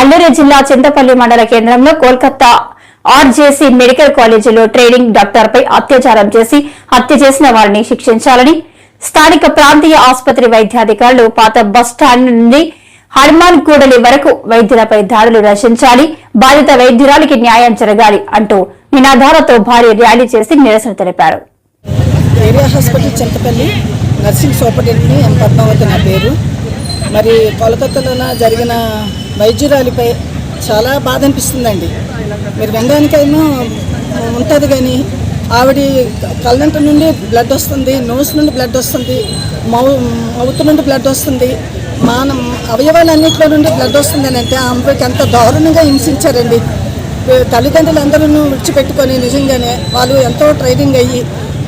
అల్లూరి జిల్లా చింతపల్లి మండల కేంద్రంలో కోల్కతా ఆర్జేసీ మెడికల్ కాలేజీలో ట్రైనింగ్ డాక్టర్పై అత్యాచారం చేసి హత్య చేసిన వారిని శిక్షించాలని స్థానిక ప్రాంతీయ ఆసుపత్రి వైద్యాధికారులు పాత బస్టాండ్ నుండి హనుమాన్ కూడలి వరకు వైద్యులపై దాడులు రచించాలి బాధిత వైద్యురాలికి న్యాయం జరగాలి అంటూ నినాదాలతో భారీ ర్యాలీ చేసి నిరసన తెలిపారు. ఏరియా హాస్పిటల్ చింతపల్లి నర్సింగ్ సూపరింటెండెంట్ని ఎం పద్మావతి నా పేరు. మరి కోలకత్తాలో జరిగిన వైద్యురాలిపై చాలా బాధ అనిపిస్తుందండి. మీరు వినడానికైనా ఉంటుంది కానీ ఆవిడ కళ్ళంట నుండి బ్లడ్ వస్తుంది నోస్ నుండి బ్లడ్ వస్తుంది మౌ మౌత్ నుండి బ్లడ్ వస్తుంది మానం అవయవాలన్నింటిలో నుండి బ్లడ్ వస్తుంది అని అంటే ఆమెకి ఎంత దారుణంగా హింసించారండి. తల్లిదండ్రులు అందరూ విడిచిపెట్టుకొని నిజంగానే వాళ్ళు ఎంతో ట్రైనింగ్ అయ్యి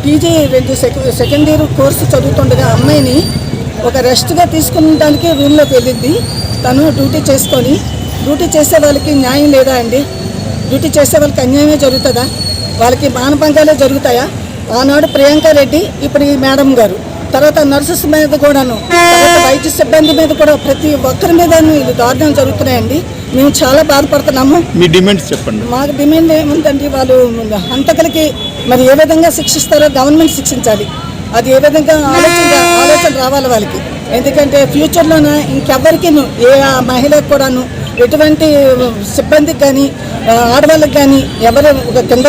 పీజీ రెండు సెకండ్ ఇయర్ కోర్సు చదువుతుండగా అమ్మాయిని ఒక రెస్ట్గా తీసుకునడానికి రూమ్లోకి వెళ్ళింది. తను డ్యూటీ చేసుకొని డ్యూటీ చేసే వాళ్ళకి న్యాయం లేదా అండి? డ్యూటీ చేసే వాళ్ళకి అన్యాయమే జరుగుతుందా? వాళ్ళకి మానభంగాలే జరుగుతాయా? ఆనాడు ప్రియాంక రెడ్డి ఇప్పుడు ఈ మేడం గారు. తర్వాత నర్సెస్ మీద కూడాను తర్వాత వైద్య సిబ్బంది మీద కూడా ప్రతి ఒక్కరి మీద ఇది దారుణం జరుగుతున్నాయండి. మేము చాలా బాధపడుతున్నాము. మీ డిమాండ్స్ చెప్పండి. మాకు డిమాండ్ ఏముందండి? వాళ్ళు హంతకులకి మరి ఏ విధంగా శిక్షిస్తారో గవర్నమెంట్ శిక్షించాలి. అది ఏ విధంగా ఆలోచన ఆలోచన రావాలి వాళ్ళకి. ఎందుకంటే ఫ్యూచర్లోనే ఇంకెవ్వరికి ఏ ఆ మహిళకు కూడాను ఎటువంటి సిబ్బందికి కానీ ఆడవాళ్ళకి కానీ ఎవరు ఒక కింద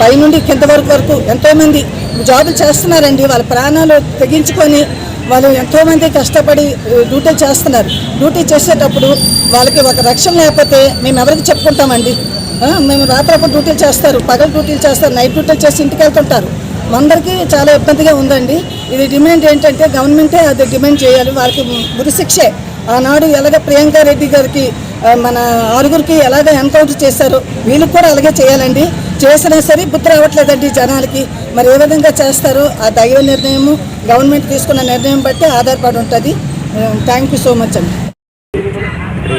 పైనుండి కింద వరకు వరకు ఎంతోమంది జాబులు చేస్తున్నారండి. వాళ్ళ ప్రాణాలు తెగించుకొని వాళ్ళు ఎంతోమంది కష్టపడి డ్యూటీ చేస్తున్నారు. డ్యూటీ చేసేటప్పుడు వాళ్ళకి ఒక రక్షణ లేకపోతే మేము ఎవరికి చెప్పుకుంటామండి? ఆ, మేము రాత్రప్పుడు డ్యూటీలు చేస్తారు పగలు డ్యూటీలు చేస్తారు నైట్ డ్యూటీలు చేసి ఇంటికి వెళ్తుంటారు. అందరికీ చాలా ఇబ్బందిగా ఉందండి. ఇది డిమాండ్ ఏంటంటే గవర్నమెంటే అది డిమాండ్ చేయాలి. వాళ్ళకి గురిశిక్షే శిక్షే. ఆనాడు ఎలాగ ప్రియాంక రెడ్డి గారికి మన ఆరుగురికి ఎలాగ ఎన్కౌంటర్ చేశారో వీళ్ళకి కూడా అలాగే చేయాలండి. చేసినా సరే బుద్ధి రావట్లేదండి జనాలకి. మరి ఏ విధంగా చేస్తారో ఆ దైవ నిర్ణయము గవర్నమెంట్ తీసుకున్న నిర్ణయం బట్టి ఆధారపడి ఉంటుంది. థ్యాంక్ యూ సో మచ్ అండి.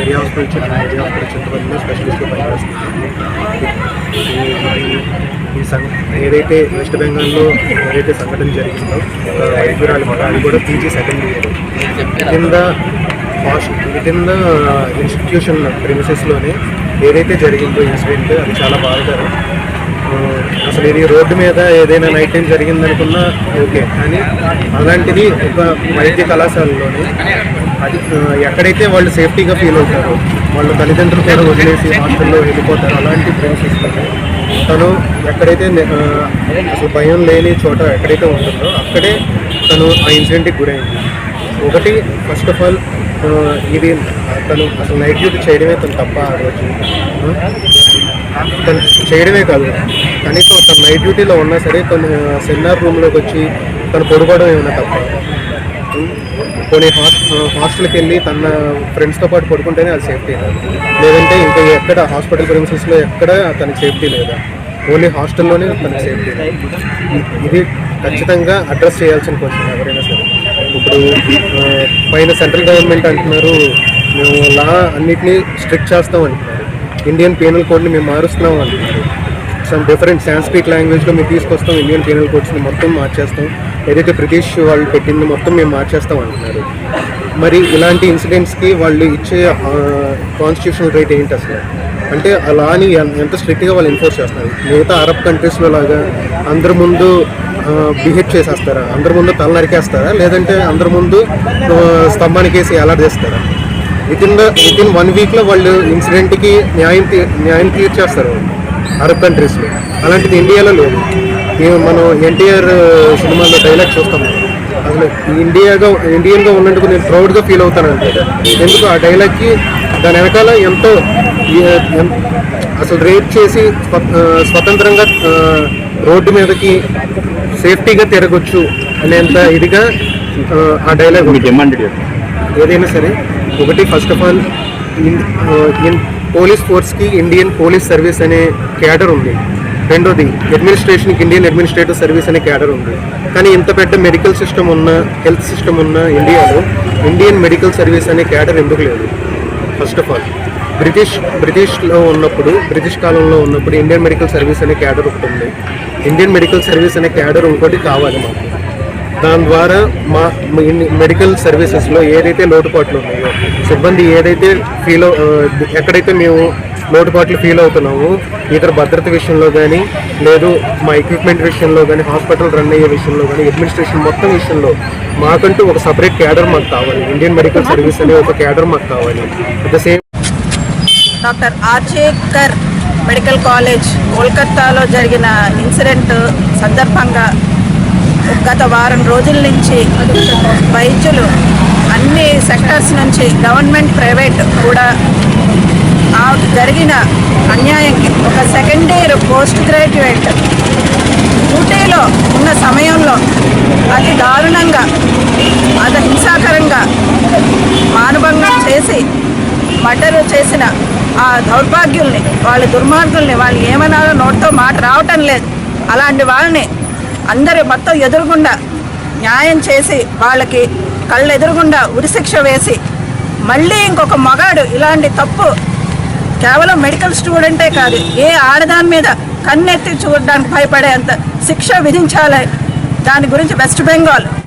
ఇక్కడ ఏరియా హాస్పిటల్ చిన్న ఏరియా హాస్పిటల్ చింతపల్లిలో స్పెషలిస్ట్గా పనిచేస్తున్నాను ఈ- సం ఏదైతే వెస్ట్ బెంగాల్లో ఏదైతే సంఘటన జరిగిందో వైద్యురాలు మాట అది కూడా పీజీ సెకండ్ ఇయర్ కింద host with in the institution ప్రిమిసెస్లోనే ఏదైతే జరిగిందో ఇన్సిడెంట్ అది చాలా బాధాకరం. అసలు ఇది రోడ్డు మీద ఏదైనా నైట్ టైం జరిగిందనుకున్నా ఓకే. కానీ అలాంటిది ఒక వైద్య కళాశాలలోనే అది ఎక్కడైతే వాళ్ళు సేఫ్టీగా ఫీల్ అవుతారో వాళ్ళ తల్లిదండ్రుల పేరు వదిలేసి హాస్టల్లో వెళ్ళిపోతారు అలాంటి ఫ్రెండ్స్ ఇస్తారు తను ఎక్కడైతే అసలు భయం లేని చోట ఎక్కడైతే ఉంటుందో అక్కడే తను ఆ ఇన్సిడెంట్కి గురైంది. ఒకటి ఫస్ట్ ఆఫ్ ఆల్ ఇది తను అసలు నైట్ డ్యూటీ చేయడమే తను తప్ప ఆ రోజు. తను చేయడమే కాదు. కనీసం తను నైట్ డ్యూటీలో ఉన్నా సరే తను సెమినార్ రూమ్లోకి వచ్చి తను పడుకోవడం ఏమైనా తప్ప. కొన్ని పోనీ హాస్ హాస్టల్కి వెళ్ళి తన ఫ్రెండ్స్తో పాటు పడుకుంటేనే అది సేఫ్టీ లేదంటే ఇంకా ఎక్కడ హాస్పిటల్ ప్రిన్సెస్లో ఎక్కడ తనకి సేఫ్టీ లేదా? ఓన్లీ హాస్టల్లోనే తనకి సేఫ్టీ ఇది ఖచ్చితంగా అడ్రస్ చేయాల్సిన క్వశ్చన్ ఎవరైనా సరే. ఇప్పుడు పైన సెంట్రల్ గవర్నమెంట్ అంటున్నారు మేము లా అన్నిటినీ స్ట్రిక్ట్ చేస్తాం అంటున్నారు. ఇండియన్ పీనల్ కోడ్ని మేము మారుస్తున్నాం అంటున్నారు. సమ్ డిఫరెంట్ సాంస్క్రిట్ లాంగ్వేజ్లో మేము తీసుకొస్తాం ఇండియన్ పీనల్ కోడ్స్ని మొత్తం మార్చేస్తాం. ఏదైతే బ్రిటిష్ వాళ్ళు పెట్టింది మొత్తం మేము మార్చేస్తాం అంటున్నారు. మరి ఇలాంటి ఇన్సిడెంట్స్కి వాళ్ళు ఇచ్చే కాన్స్టిట్యూషనల్ రైట్ ఏంటి అసలు? అంటే అలా అని ఎంత స్ట్రిక్ట్గా వాళ్ళు ఎన్ఫోర్స్ చేస్తారు మిగతా అరబ్ కంట్రీస్లో లాగా అందరి ముందు బిహేవ్ చేసేస్తారా? అందరి ముందు తల నరికేస్తారా? లేదంటే అందరి ముందు స్తంభానికి వేసి ఎలాడేస్తారా with in the with in one వీక్లో వాళ్ళు ఇన్సిడెంట్కి న్యాయం న్యాయం తీర్చేస్తారు అరబ్ కంట్రీస్లో అలాంటిది ఇండియాలో లేదు. మనం ఎన్టీఆర్ సినిమాలో డైలాగ్ చూస్తాం. అసలు ఇండియాగా ఇండియన్గా ఉన్నందుకు నేను ప్రౌడ్గా ఫీల్ అవుతాను అంటే ఎందుకు? ఆ డైలాగ్కి దాని వెనకాల ఎంతో అసలు రేట్ చేసి స్వతంత్రంగా రోడ్డు మీదకి సేఫ్టీగా తిరగొచ్చు అనేంత ఇదిగా ఆ, డైలాగ్ డిమాండ్ ఏదైనా సరే ఒకటి ఫస్ట్ ఆఫ్ ఆల్ పోలీస్ ఫోర్స్కి ఇండియన్ పోలీస్ సర్వీస్ అనే క్యాడర్ ఉంది. రెండోది అడ్మినిస్ట్రేషన్కి ఇండియన్ అడ్మినిస్ట్రేటివ్ సర్వీస్ అనే క్యాడర్ ఉంది. కానీ ఇంత పెద్ద మెడికల్ సిస్టమ్ ఉన్న హెల్త్ సిస్టమ్ ఉన్న ఇండియాలో ఇండియన్ మెడికల్ సర్వీస్ అనే క్యాడర్ ఎందుకు లేదు? ఫస్ట్ ఆఫ్ ఆల్ బ్రిటిష్ బ్రిటిష్లో ఉన్నప్పుడు బ్రిటిష్ కాలంలో ఉన్నప్పుడు ఇండియన్ మెడికల్ సర్వీస్ అనే క్యాడర్ ఒకటి ఉంది. ఇండియన్ మెడికల్ సర్వీస్ అనే క్యాడర్ ఇంకోటి కావాలి మాకు. దాని ద్వారా మా మెడికల్ సర్వీసెస్లో ఏదైతే లోటుపాట్లు ఉన్నాయో సిబ్బంది ఏదైతే ఫీల్ ఎక్కడైతే మేము లోటుపాట్లు ఫీల్ అవుతున్నాము. ఇతర భద్రత విషయంలో కానీ లేదు మా ఎక్విప్మెంట్ విషయంలో కానీ హాస్పిటల్ రన్ అయ్యే విషయంలో కానీ అడ్మినిస్ట్రేషన్ మొత్తం విషయంలో మాకంటూ ఒక సపరేట్ క్యాడర్ మాకు కావాలి. ఇండియన్ మెడికల్ సర్వీస్ అనే ఒక క్యాడర్ మాకు కావాలి. అట్ ద సేమ్ డాక్టర్ ఆర్చేకర్ మెడికల్ కాలేజ్ కోల్కత్తాలో జరిగిన ఇన్సిడెంట్ సందర్భంగా గత వారం రోజుల నుంచి వైద్యులు అన్ని సెక్టర్స్ నుంచి గవర్నమెంట్ ప్రైవేట్ కూడా ఆవిడ జరిగిన అన్యాయంకి ఒక సెకండ్ ఇయర్ పోస్ట్ గ్రాడ్యుయేట్ ఊటీలో ఉన్న సమయంలో అతి దారుణంగా అత హింసాకరంగా మానభంగం చేసి మర్డర్ చేసిన ఆ దౌర్భాగ్యుల్ని వాళ్ళ దుర్మార్గుల్ని వాళ్ళు ఏమన్నారో నోటితో మాట రావటం లేదు. అలాంటి వాళ్ళని అందరూ మొత్తం ఎదురుగుండా న్యాయం చేసి వాళ్ళకి కళ్ళు ఎదురుగుండా ఉరిశిక్ష వేసి మళ్ళీ ఇంకొక మగాడు ఇలాంటి తప్పు కేవలం మెడికల్ స్టూడెంటే కాదు ఏ ఆడదాని మీద కన్నెత్తి చూడడానికి భయపడేంత శిక్ష విధించాలి. దాని గురించి వెస్ట్ బెంగాల్